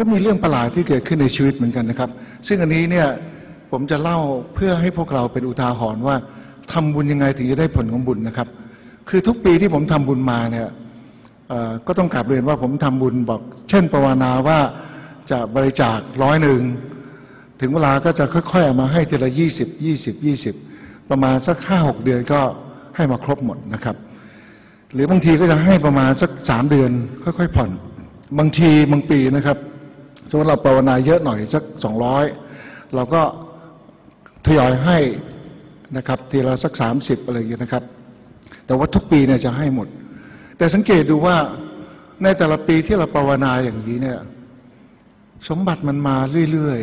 ก็มีเรื่องประหลาดที่เกิดขึ้นในชีวิตเหมือนกันนะครับ ซึ่งอันนี้เนี่ยผมจะเล่าเพื่อให้พวกเราเป็นอุทาหรณ์ว่าทำบุญยังไงถึงจะได้ผลของบุญนะครับ คือทุกปีที่ผมทำบุญมาเนี่ยก็ต้องกลับเรียนว่าผมทำบุญบอก เช่นประวานาว่าจะบริจาคร้อยหนึ่งถึงเวลาก็จะค่อยๆเอามาให้ทีละยี่สิบยี่สิบยี่สิบประมาณสักห้าหกเดือนก็ให้มาครบหมดนะครับ หรือบางทีก็จะให้ประมาณสักสามเดือน ค่อยๆผ่อน บางทีบางปีนะครับ สมมติเราภาวนาเยอะหน่อยสักสองร้อยเราก็ทยอยให้นะครับทีละสักสามสิบอะไรอย่างเงี้ยนะครับ แต่ว่าทุกปีเนี่ยจะให้หมด แต่สังเกตดูว่าในแต่ละปีที่เราภาวนาอย่างนี้เนี่ยสมบัติมันมาเรื่อย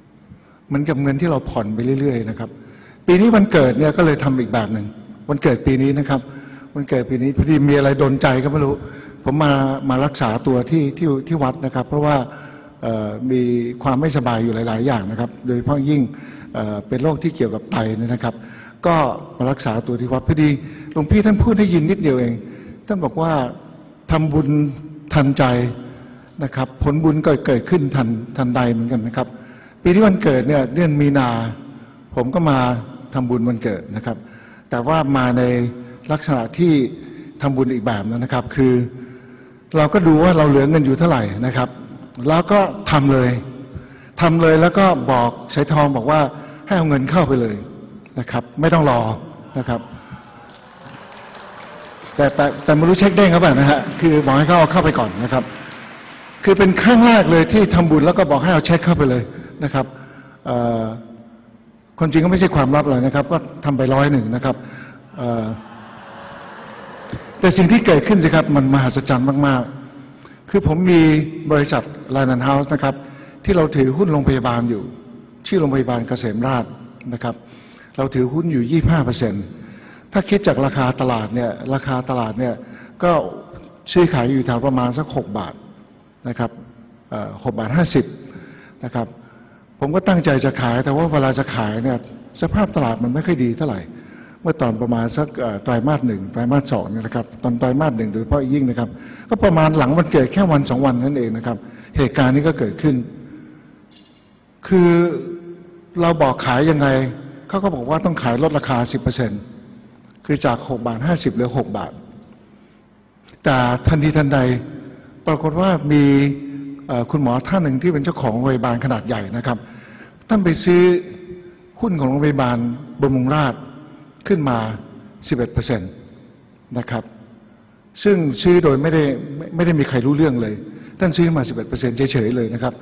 ๆเหมือนกับเงินที่เราผ่อนไปเรื่อย ๆ นะครับ ปีนี้วันเกิดเนี่ยก็เลยทำอีกแบบหนึ่งวันเกิดปีนี้นะครับวันเกิดปีนี้พอดีมีอะไรโดนใจก็ไม่รู้ ผมมามารักษาตัวที่ที่ที่วัดนะครับ เพราะว่า มีความไม่สบายอยู่หลาย ๆ อย่างนะครับ โดยเฉพาะยิ่งเป็นโรคที่เกี่ยวกับไตเนี่ยนะครับ ก็มารักษาตัวที่วัดพอดีหลวงพี่ท่านพูดได้ยินนิดเดียวเอง ท่านบอกว่าทำบุญทันใจนะครับ ผลบุญก็เกิดขึ้นทันทันใดเหมือนกันนะครับ ปีที่วันเกิดเนี่ยเดือนมีนา ผมก็มาทำบุญวันเกิดนะครับ แต่ว่ามาในลักษณะที่ทำบุญอีกแบบนะครับ คือ เราก็ดูว่าเราเหลือเงินอยู่เท่าไหร่นะครับ แล้วก็ทำเลยทำเลยแล้วก็บอกใช้ทองบอกว่าให้เอาเงินเข้าไปเลยนะครับ ไม่ต้องรอนะครับ แต่แต่แต่ไม่รู้เช็คเด้งครับนะฮะคือบอกให้เขาเอาเข้าไปก่อนนะครับ คือเป็นครั้งแรกเลยที่ทำบุญแล้วก็บอกให้เอาเช็คเข้าไปเลยนะครับคนจริงก็ไม่ใช่ความลับเลยนะครับ ก็ทำไปร้อยหนึ่งนะครับแต่สิ่งที่เกิดขึ้นสิครับมันมหัศจรรย์มาก ๆ คือผมมีบริษัทลานันเฮาส์นะครับ ที่เราถือหุ้นโรงพยาบาลอยู่ ชื่อโรงพยาบาลเกษมราชนะครับ เราถือหุ้นอยู่ 25เปอร์เซ็นต์ถ้าคิดจากราคาตลาดเนี่ยราคาตลาดเนี่ยก็ซื้อขายอยู่แถวประมาณสัก 6 บาทนะครับเอ่อ6บาท50นะครับ ผมก็ตั้งใจจะขายแต่ว่าเวลาจะขายเนี่ยสภาพตลาดมันไม่ค่อยดีเท่าไหร่ เมื่อตอนประมาณสักไตรมาสหนึ่งไตรมาสสองนี่นะครับตอนไตรมาสหนึ่งโดยเฉพาะยิ่งนะครับ ก็ประมาณหลังวันเกิดแค่วันสองวันนั่นเองนะครับ เหตุการณ์นี้ก็เกิดขึ้น คือเราบอกขายยังไงเขาก็บอกว่าต้องขายลดราคา 10%คือจาก 6 บาท 50เหลือ 6 บาท แต่ทันทีทันใด ปรากฏว่ามีคุณหมอท่านหนึ่งที่เป็นเจ้าของโรงพยาบาลขนาดใหญ่นะครับ ท่านไปซื้อหุ้นของโรงพยาบาลบำรุงราษฎร์ ขึ้นมา 11%นะครับ ซึ่งซื้อโดยไม่ได้ไม่ได้มีใครรู้เรื่องเลย ท่านซื้อมา 11%เฉยๆเลยนะครับ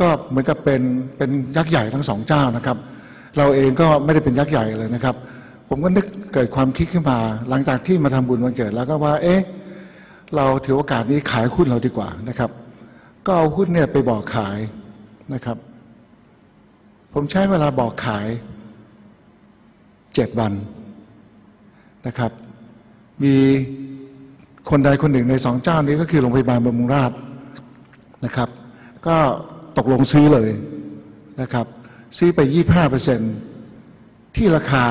ก็เหมือนกับเป็นเป็นยักษ์ใหญ่ทั้งสองเจ้านะครับ เราเองก็ไม่ได้เป็นยักษ์ใหญ่เลยนะครับ ผมก็นึกเกิดความคิดขึ้นมา หลังจากที่มาทำบุญวันเกิดแล้วก็ว่า เอ๊ะ เราถือโอกาสนี้ขายหุ้นเราดีกว่านะครับ ก็เอาหุ้นเนี่ยไปบอกขายนะครับ ผมใช้เวลาบอกขาย เจ็ดวันนะครับ มีคนใดคนหนึ่งในสองเจ้านี้ก็คือโรงพยาบาลบำรุงราษฎร์นะครับ ก็ตกลงซื้อเลยนะครับ ซื้อไป 25เปอร์เซ็นที่ราคา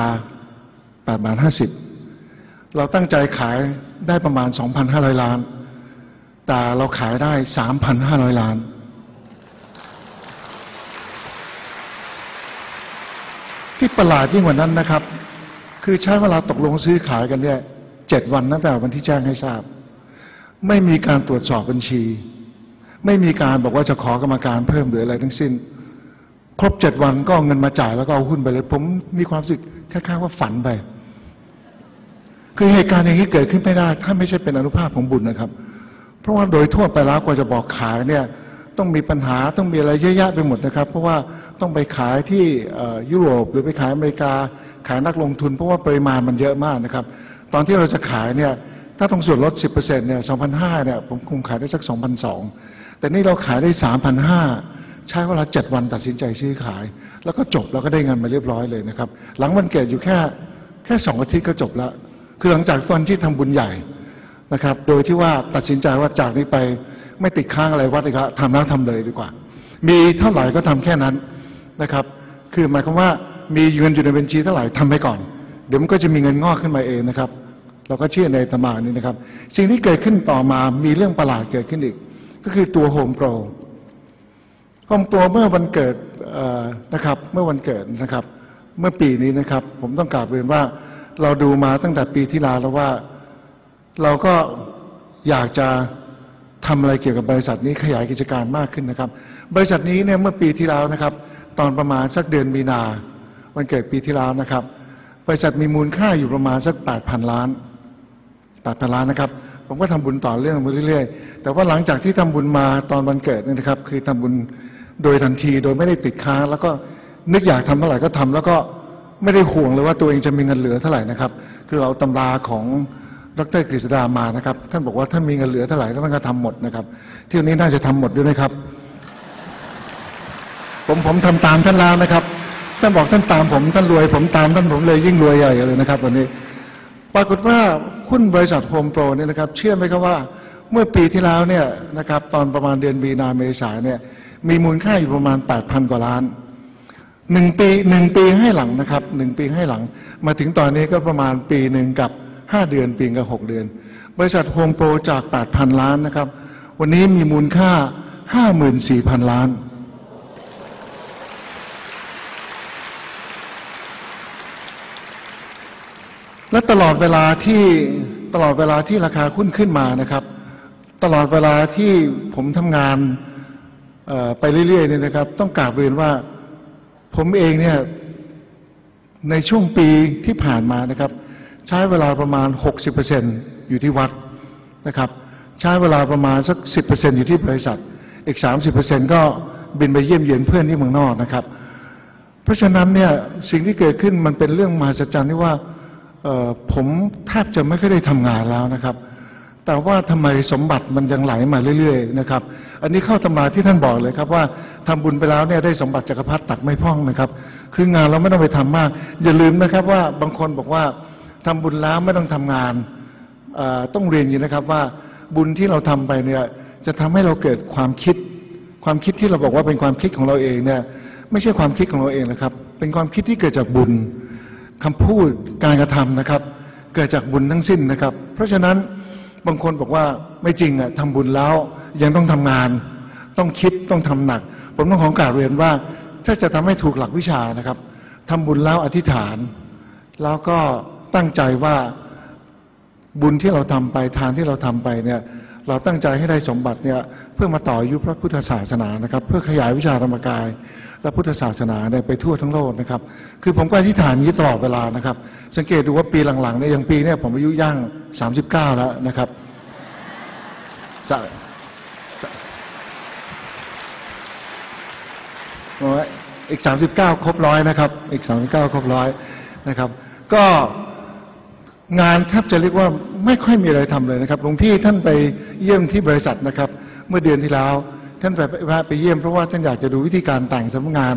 8บาท50 เราตั้งใจขายได้ประมาณ 2,500 ล้าน แต่เราขายได้ 3,500 ล้าน ที่ประหลาดยิ่งกว่านั้นนะครับ คือใช้เวลาตกลงซื้อขายกันเนี่ยเจ็ดวันตั้งแต่วันที่แจ้งให้ทราบ ไม่มีการตรวจสอบบัญชี ไม่มีการบอกว่าจะขอกรรมการเพิ่มหรืออะไรทั้งสิ้น ครบเจ็ดวันก็เเงินมาจ่ายแล้วก็เอาหุ้นไปเลย ผมมีความรู้สึกคล้ายๆว่าฝันไป คือเหตุการณ์อย่างนี้เกิดขึ้นไม่ได้ ถ้าไม่ใช่เป็นอนุภาพของบุญนะครับ เพราะว่าโดยทั่วไปแล้วกว่าจะบอกขายเนี่ย ต้องมีปัญหาต้องมีอะไรเยอะแยะไปหมดนะครับ เพราะว่าต้องไปขายที่ยุโรปหรือไปขายอเมริกา ขายนักลงทุน เพราะว่าปริมาณมันเยอะมากนะครับ ตอนที่เราจะขายเนี่ยถ้าต้องส่วนลด 10%เนี่ย2,500เนี่ยผมคงขายได้สัก 2,200 แต่นี่เราขายได้ 3,500 ใช้เวลา 7 วันตัดสินใจซื้อขาย แล้วก็จบแล้วก็ได้เงินมาเรียบร้อยเลยนะครับ หลังวันเกิดอยู่แค่แค่สองอาทิตย์ก็จบแล้วคือหลังจากวันที่ทำบุญใหญ่นะครับ โดยที่ว่าตัดสินใจว่าจากนี้ไป ไม่ติดค้างอะไรวัดอีกแล้วทำแล้วทำเลยดีกว่า มีเท่าไหร่ก็ทำแค่นั้นนะครับ คือหมายความว่ามีเงินอยู่ในบัญชีเท่าไหร่ทำไปก่อน เดี๋ยวมันก็จะมีเงินงอกขึ้นมาเองนะครับ เราก็เชื่อในธรรมานี้นะครับ สิ่งที่เกิดขึ้นต่อมามีเรื่องประหลาดเกิดขึ้นอีก ก็คือตัวโฮมโปรครอบครัวเมื่อวันเกิดนะครับเมื่อวันเกิดนะครับ เมื่อปีนี้นะครับ ผมต้องกราบเรียนว่าเราดูมาตั้งแต่ปีที่แล้วแล้วว่า เราก็อยากจะ ทำอะไรเกี่ยวกับบริษัทนี้ขยายกิจการมากขึ้นนะครับ บริษัทนี้เนี่ยเมื่อปีที่แล้วนะครับ ตอนประมาณสักเดือนมีนา วันเกิดปีที่แล้วนะครับ บริษัทมีมูลค่าอยู่ประมาณสัก 8,000 ล้าน 8,000 ล้านนะครับ ผมก็ทำบุญต่อเรื่องมาเรื่อยๆ แต่ว่าหลังจากที่ทำบุญมาตอนวันเกิดเนี่ยนะครับ คือทำบุญโดยทันทีโดยไม่ได้ติดค้างแล้วก็นึกอยากทำเท่าไหร่ก็ทำแล้วก็ไม่ได้ห่วงเลยว่าตัวเองจะมีเงินเหลือเท่าไหร่นะครับ คือเอาตำราของ ดรกฤษดามานะครับ ท่านบอกว่าท่านมีเงินเหลือเท่าไหร่แล้วท่านก็ทำหมดนะครับเที่ยวนี้น่าจะทำหมดด้วยนะครับ ผมผมทำตามท่านแล้วนะครับ ท่านบอกท่านตามผมท่านรวย ผมตามท่านผมเลยยิ่งรวยใหญ่เลยนะครับตอนนี้ ปรากฏว่าหุ้นบริษัทโฮมโปรเนี่ยนะครับ เชื่อไหมครับว่าเมื่อปีที่แล้วเนี่ยนะครับตอนประมาณเดือนมีนาเมษายนเนี่ยมีมูลค่าอยู่ประมาณ 8,000 กว่าล้านหนึ่งปีหนึ่งปีให้หลังนะครับหนึ่งปีให้หลัง มาถึงตอนนี้ก็ประมาณปีหนึ่งกับ 5เดือนปีกับ6เดือน บริษัทโฮมโปรจาก8,000ล้านนะครับ วันนี้มีมูลค่า54,000ล้าน และตลอดเวลาที่ตลอดเวลาที่ราคาหุ้นขึ้นมานะครับ ตลอดเวลาที่ผมทำงานไปเรื่อยๆเนี่ยนะครับ ต้องกราบเรียนว่าผมเองเนี่ยในช่วงปีที่ผ่านมานะครับ ใช้เวลาประมาณ 60%อยู่ที่วัดนะครับ ใช้เวลาประมาณสัก 10%อยู่ที่บริษัท อีก 30%ก็บินไปเยี่ยมเยียนเพื่อนที่เมืองนอกนะครับ เพราะฉะนั้นเนี่ยสิ่งที่เกิดขึ้นมันเป็นเรื่องมหัศจรรย์ที่ว่าผมแทบจะไม่ค่อยได้ทำงานแล้วนะครับ แต่ว่าทำไมสมบัติมันยังไหลมาเรื่อยๆนะครับ อันนี้เข้าตำราที่ท่านบอกเลยครับว่าทำบุญไปแล้วเนี่ยได้สมบัติจักรพรรดิตักไม่พ่องนะครับ คืองานเราไม่ต้องไปทำมาก อย่าลืมนะครับว่าบางคนบอกว่า ทำบุญแล้วไม่ต้องทำงานต้องเรียนอย่างนี้นะครับว่าบุญที่เราทำไปเนี่ยจะทำให้เราเกิดความคิด ความคิดที่เราบอกว่าเป็นความคิดของเราเองเนี่ยไม่ใช่ความคิดของเราเองนะครับ เป็นความคิดที่เกิดจากบุญคำพูดการกระทำนะครับ เกิดจากบุญทั้งสิ้นนะครับ เพราะฉะนั้นบางคนบอกว่าไม่จริงอะทำบุญแล้วยังต้องทำงาน ต้องคิดต้องทำหนัก ผมต้องขอกาบเรียนว่า ถ้าจะทำให้ถูกหลักวิชานะครับทำบุญแล้วอธิษฐาน แล้วก็ ตั้งใจว่าบุญที่เราทำไปทานที่เราทำไปเนี่ยเราตั้งใจให้ได้สมบัติเนี่ยเพื่อมาต่ออายุพระพุทธศาสนานะครับ เพื่อขยายวิชาธรรมกาย และพุทธศาสนาเนี่ยไปทั่วทั้งโลกนะครับ คือผมก็อธิษฐานอย่างนี้ตลอดเวลานะครับ สังเกตดูว่าปีหลังๆเนี่ยอย่างปีเนี่ยผมอายุย่าง 39 แล้วนะครับสะสะโอ้ยอีก 39 ครบร้อยนะครับ อีก 39 ครบร้อยนะครับ ก็ งานแทบจะเรียกว่าไม่ค่อยมีอะไรทำเลยนะครับหลวงพี่ท่านไปเยี่ยมที่บริษัทนะครับ เมื่อเดือนที่แล้ว ท่านไปแวะไปเยี่ยมเพราะว่าท่านอยากจะดูวิธีการแต่งสำนักงาน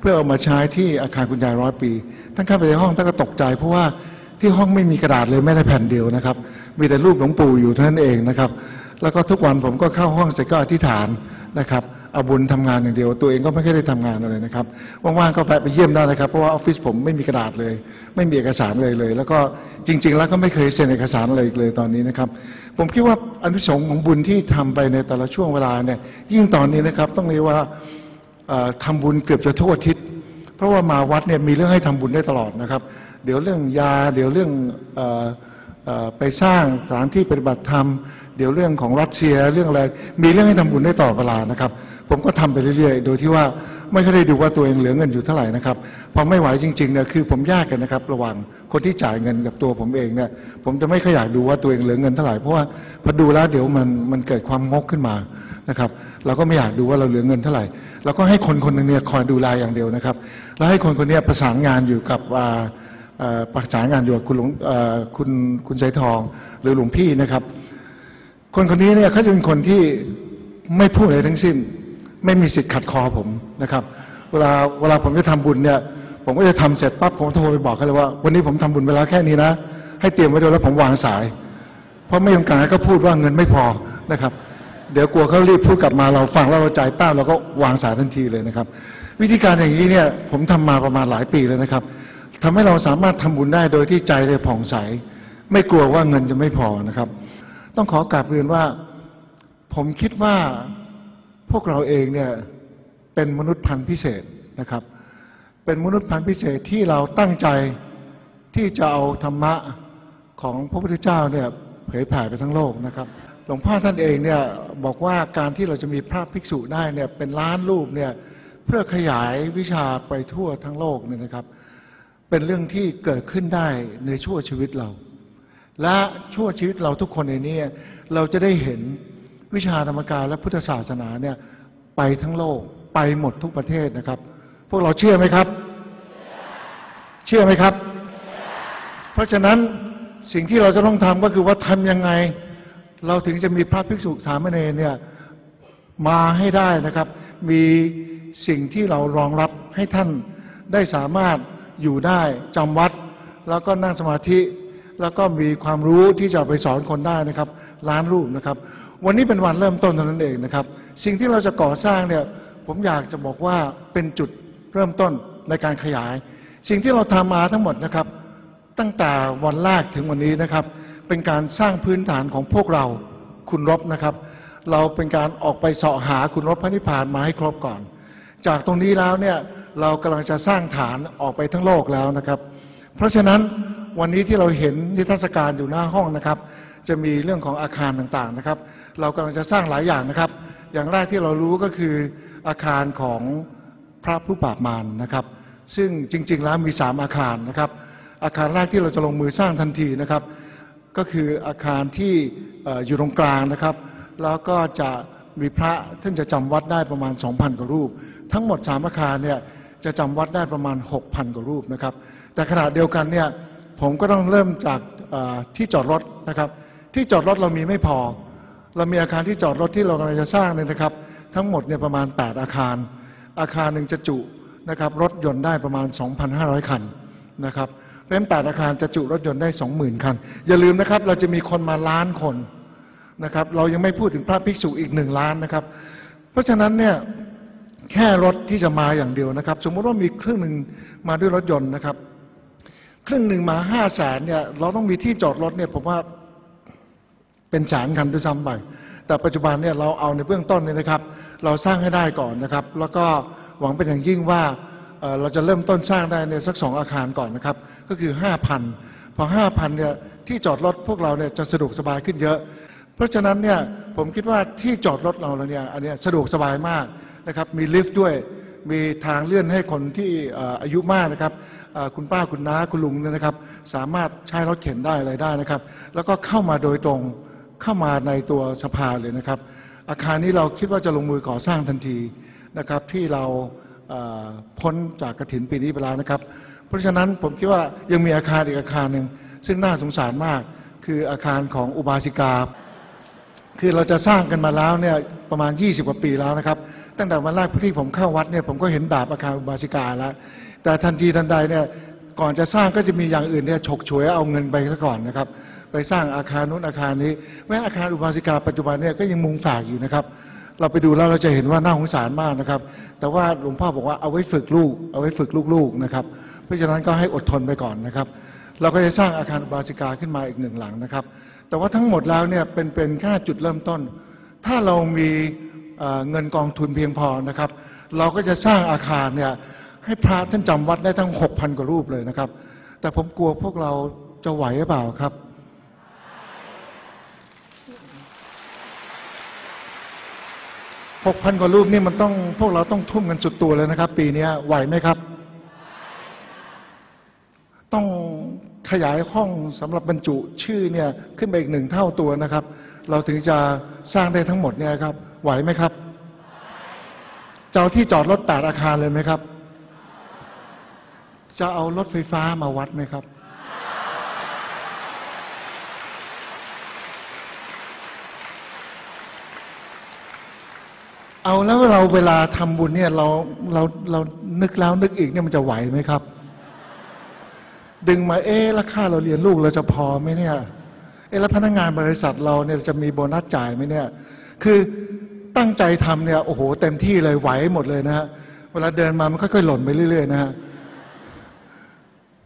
เพื่อเอามาใช้ที่อาคารคุณยายร้อยปี ท่านเข้าไปในห้องท่านก็ตกใจ เพราะว่าที่ห้องไม่มีกระดาษเลยแม้แต่แผ่นเดียวนะครับ มีแต่รูปหลวงปู่อยู่เท่านั้นเองนะครับ แล้วก็ทุกวันผมก็เข้าห้องเสร็จก็อธิษฐานนะครับ เอาบุญทำงานอย่างเดียว ตัวเองก็ไม่ค่อยได้ทำงานอะไรนะครับว่างๆก็แวะไปเยี่ยมได้นะครับ เพราะว่าออฟฟิศผมไม่มีกระดาษเลย ไม่มีเอกสารเลยเลย แล้วก็จริง ๆ แล้วก็ไม่เคยเซ็นเอกสารอะไรอีกเลยตอนนี้นะครับ ผมคิดว่าอนุสงส์ของบุญที่ทำไปในแต่ละช่วงเวลาเนี่ยยิ่งตอนนี้นะครับต้องเรียกว่าเอ่อทำบุญเกือบจะทั่วอาทิศเพราะว่ามาวัดเนี่ยมีเรื่องให้ทำบุญได้ตลอดนะครับ เดี๋ยวเรื่องยา เดี๋ยวเรื่องอ ไปสร้างสถานที่ปฏิบัติธรรม เดี๋ยวเรื่องของรัสเซียเรื่องอะไรมีเรื่องให้ทำบุญได้ตลอดเวลานะครับ ผมก็ทำไปเรื่อยๆ โดยที่ว่าไม่ค่อยได้ดูว่าตัวเองเหลือเงินอยู่เท่าไหร่นะครับพอไม่ไหวจริงๆเนี่ยคือผมแยกกันนะครับ ระหว่างคนที่จ่ายเงินกับตัวผมเองเนี่ยผมจะไม่ค่อยอยาดูว่าตัวเองเหลือเงินเท่าไหร่เพราะว่าพอดูแล้วเดี๋ยวมันมันเกิดความงกขึ้นมานะครับเราก็ไม่อยากดูว่าเราเหลือเงินเท่าไหร่เราก็ให้คนคนหนึงเนี่ยคอยดูแลอย่างเดียวนะครับ แล้วให้คนคนนี้ประสานงานอยู่กับอ่า ประสานงานอยู่กับคุณหลวงคุณคุณสายทองหรือหลวงพี่นะครับ คนคนนี้เนี่ยเขาจะเป็นคนที่ไม่พูดอะไรทั้งสิ้น ไม่มีสิทธิ์ขัดคอผมนะครับ เวลาเวลาผมจะทำบุญเนี่ยผมก็จะทำเสร็จปั๊บผมโทรไปบอกเขาเลยว่า วันนี้ผมทำบุญไปแล้วแค่นี้นะ ให้เตรียมไว้ด้วยแล้วผมวางสาย เพราะไม่ต้องการให้เขาพูดว่าเงินไม่พอนะครับ เดี๋ยวกลัวเขารีบพูดกลับมาเราฟังแล้วเราจ่ายป้าเราก็วางสายทันทีเลยนะครับ วิธีการอย่างนี้เนี่ยผมทำมาประมาณหลายปีแล้วนะครับ ทำให้เราสามารถทำบุญได้โดยที่ใจได้ผ่องใส ไม่กลัวว่าเงินจะไม่พอนะครับ ต้องขอกราบเรียนว่า ผมคิดว่าพวกเราเองเนี่ยเป็นมนุษย์พันธุ์พิเศษนะครับ เป็นมนุษย์พันธุ์พิเศษที่เราตั้งใจที่จะเอาธรรมะของพระพุทธเจ้าเนี่ยเผยแผ่ไปทั้งโลกนะครับหลวงพ่อท่านเองเนี่ยบอกว่าการที่เราจะมีพระภิกษุได้เนี่ยเป็นล้านรูปเนี่ยเพื่อขยายวิชาไปทั่วทั้งโลกเนี่ยนะครับ เป็นเรื่องที่เกิดขึ้นได้ในชั่วชีวิตเรา และชั่วชีวิตเราทุกคนในนี้เราจะได้เห็นวิชาธรรมกายและพุทธศาสนาเนี่ยไปทั้งโลกไปหมดทุกประเทศนะครับ พวกเราเชื่อไหมครับ เชื่อไหมครับ เพราะฉะนั้นสิ่งที่เราจะต้องทำก็คือว่าทำยังไง เราถึงจะมีพระภิกษุสามเณรเนี่ยมาให้ได้นะครับ มีสิ่งที่เรารองรับให้ท่านได้สามารถ อยู่ได้จำวัด แล้วก็นั่งสมาธิ แล้วก็มีความรู้ที่จะไปสอนคนได้นะครับล้านรูปนะครับ วันนี้เป็นวันเริ่มต้นเท่านั้นเองนะครับ สิ่งที่เราจะก่อสร้างเนี่ยผมอยากจะบอกว่าเป็นจุดเริ่มต้นในการขยาย สิ่งที่เราทำมาทั้งหมดนะครับ ตั้งแต่วันแรกถึงวันนี้นะครับ เป็นการสร้างพื้นฐานของพวกเราคุณรบนะครับ เราเป็นการออกไปเสาะหาคุณรบพระนิพพานมาให้ครบก่อน จากตรงนี้แล้วเนี่ยเรากำลังจะสร้างฐานออกไปทั้งโลกแล้วนะครับ เพราะฉะนั้นวันนี้ที่เราเห็นนิทรรศการอยู่หน้าห้องนะครับ จะมีเรื่องของอาคารต่างๆนะครับ เรากำลังจะสร้างหลายอย่างนะครับ อย่างแรกที่เรารู้ก็คืออาคารของพระผู้ปราบมารนะครับ ซึ่งจริง ๆ แล้วมี 3 อาคารนะครับ อาคารแรกที่เราจะลงมือสร้างทันทีนะครับ ก็คืออาคารที่อยู่ตรงกลางนะครับ แล้วก็จะ มีพระท่านจะจำวัดได้ประมาณ 2,000 กว่ารูป ทั้งหมด3อาคารเนี่ยจะจำวัดได้ประมาณ 6,000 กว่ารูปนะครับ แต่ขณะเดียวกันเนี่ยผมก็ต้องเริ่มจากที่จอดรถนะครับ ที่จอดรถเรามีไม่พอ เรามีอาคารที่จอดรถที่เรากำลังจะสร้างเนี่ยนะครับ ทั้งหมดเนี่ยประมาณ 8 อาคาร อาคารหนึ่งจะจุนะครับรถยนต์ได้ประมาณ 2,500 คันนะครับเพราะฉะนั้น8อาคารจะจุรถยนต์ได้ 20,000 คัน อย่าลืมนะครับเราจะมีคนมาล้านคน นะครับเรายังไม่พูดถึงพระภิกษุอีกหนึ่งล้านนะครับ เพราะฉะนั้นเนี่ยแค่รถที่จะมาอย่างเดียวนะครับ สมมติว่ามีเครึ่องหนึ่งมาด้วยรถยนต์นะครับเครึ่องหนึ่งมาห้าแสนเนี่ยเราต้องมีที่จอดรถเนี่ยผมว่าเป็นแสนคันด้วยซ้ำไปแต่ปัจจุบันเนี่ยเราเอาในเบื้องต้นเนี่ยนะครับ เราสร้างให้ได้ก่อนนะครับ แล้วก็หวังเป็นอย่างยิ่งว่าเอ่อเราจะเริ่มต้นสร้างได้ในสักสองอาคารก่อนนะครับ ก็คือ 5,000 พอ 5,000เนี่ยที่จอดรถพวกเราเนี่ยจะสะดวกสบายขึ้นเยอะ เพราะฉะนั้นเนี่ยผมคิดว่าที่จอดรถเราเนี่ยอันนี้สะดวกสบายมากนะครับมีลิฟต์ด้วยมีทางเลื่อนให้คนที่อายุมากนะครับคุณป้าคุณน้าคุณลุงเนี่ยนะครับ สามารถใช้รถเข็นได้อะไรได้นะครับ แล้วก็เข้ามาโดยตรงเข้ามาในตัวสภาเลยนะครับ อาคารนี้เราคิดว่าจะลงมือก่อสร้างทันทีนะครับ ที่เราพ้นจากกระถินปีนี้ไปแล้วนะครับ เพราะฉะนั้นผมคิดว่ายังมีอาคารอีกอาคารหนึ่งซึ่งน่าสงสารมากคืออาคารของอุบาสิกา คือเราจะสร้างกันมาแล้วเนี่ยประมาณ 20 กว่าปีแล้วนะครับ ตั้งแต่วันแรกที่ผมเข้าวัดเนี่ยผมก็เห็นแบบอาคารอุบาสิกาแล้ว แต่ทันทีทันใดเนี่ยก่อนจะสร้างก็จะมีอย่างอื่นเนี่ยฉกฉวยเอาเงินไปซะก่อนนะครับ ไปสร้างอาคารนู้นอาคารนี้แม้อาคารอุบาสิกาปัจจุบันเนี่ยก็ยังมุงฝากอยู่นะครับ เราไปดูแล้วเราจะเห็นว่าน่าสงสารมากนะครับ แต่ว่าหลวงพ่อบอกว่าเอาไว้ฝึกลูก เอาไว้ฝึกลูกๆนะครับ เพราะฉะนั้นก็ให้อดทนไปก่อนนะครับ เราก็จะสร้างอาคารอุบาสิกาขึ้นมาอีกหนึ่งหลังนะครับ แต่ว่าทั้งหมดแล้วเนี่ยเป็นเป็นแค่จุดเริ่มต้น ถ้าเรามีเงินกองทุนเพียงพอนะครับ เราก็จะสร้างอาคารเนี่ยให้พระท่านจำวัดได้ทั้ง 6,000 กว่ารูปเลยนะครับ แต่ผมกลัวพวกเราจะไหวหรือเปล่าครับ6,000กว่ารูปนี่มันต้องพวกเราต้องทุ่มกันสุดตัวเลยนะครับ ปีนี้ไหวไหมครับ ต้อง ขยายห้องสำหรับบรรจุชื่อเนี่ยขึ้นไปอีกหนึ่งเท่าตัวนะครับ เราถึงจะสร้างได้ทั้งหมดเนี่ยครับ ไหวไหมครับ จะเอาที่จอดรถแปดอาคารเลยไหมครับ จะเอารถไฟฟ้ามาวัดไหมครับ เอาแล้วเราเวลาทำบุญเนี่ยเราเราเรานึกแล้วนึกอีกเนี่ยมันจะไหวไหมครับ ดึงมาเอ๊ะแล้วค่าเราเรียนลูกเราจะพอไหมเนี่ยเอ๊ะแล้วพนักงานบริษัทเราเนี่ยจะมีโบนัสจ่ายไหมเนี่ยคือตั้งใจทำเนี่ยโอ้โหเต็มที่เลยไหวหมดเลยนะฮะเวลาเดินมามันค่อยๆหล่นไปเรื่อยๆนะฮะ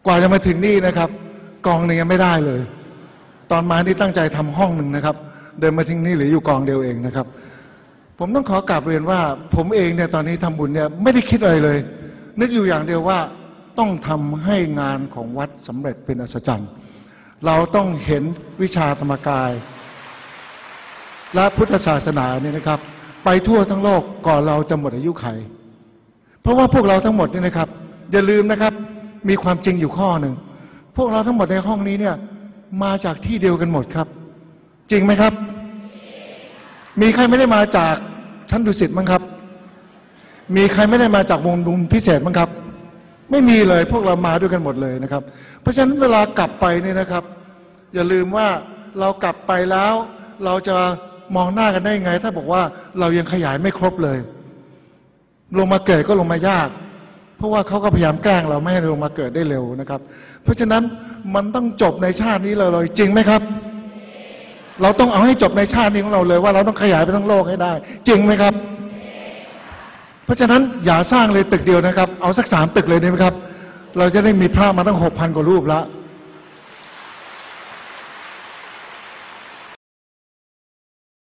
กว่าจะมาถึงนี่นะครับ กองหนึ่งยังไม่ได้เลย ตอนมาที่ตั้งใจทำห้องหนึ่งนะครับ เดินมาถึงนี่เหรืออยู่กองเดียวเองนะครับ ผมต้องขอกราบเรียนว่า ผมเองเนี่ยตอนนี้ทำบุญเนี่ยไม่ได้คิดอะไรเลย นึกอยู่อย่างเดียวว่า ต้องทำให้งานของวัดสำเร็จเป็นอัศจรรย์ เราต้องเห็นวิชาธรรมกาย และพุทธศาสนาเนี่ยนะครับ ไปทั่วทั้งโลกก่อนเราจะหมดอายุไข เพราะว่าพวกเราทั้งหมดเนี่ยนะครับ อย่าลืมนะครับมีความจริงอยู่ข้อหนึ่ง พวกเราทั้งหมดในห้องนี้เนี่ยมาจากที่เดียวกันหมดครับ จริงไหมครับ มีใครไม่ได้มาจากชั้นดุสิตมั้งครับ มีใครไม่ได้มาจากวงดุมพิเศษมั้งครับ ไม่มีเลยพวกเรามาด้วยกันหมดเลยนะครับ เพราะฉะนั้นเวลากลับไปเนี่ยนะครับ อย่าลืมว่าเรากลับไปแล้ว เราจะมองหน้ากันได้ไง ถ้าบอกว่าเรายังขยายไม่ครบเลย ลงมาเกิดก็ลงมายาก เพราะว่าเขาก็พยายามแกล้งเราไม่ให้ลงมาเกิดได้เร็วนะครับ เพราะฉะนั้นมันต้องจบในชาตินี้เลยจริงไหมครับ เราต้องเอาให้จบในชาตินี้ของเราเลยว่าเราต้องขยายไปทั้งโลกให้ได้ จริงไหมครับ ราะฉะนั้นอย่าสร้างเลยตึกเดียวนะครับ เอาสักสามตึกเลยได้ไหมครับ เราจะได้มีพระมาตั้งหกพันกว่ารูปแล้ว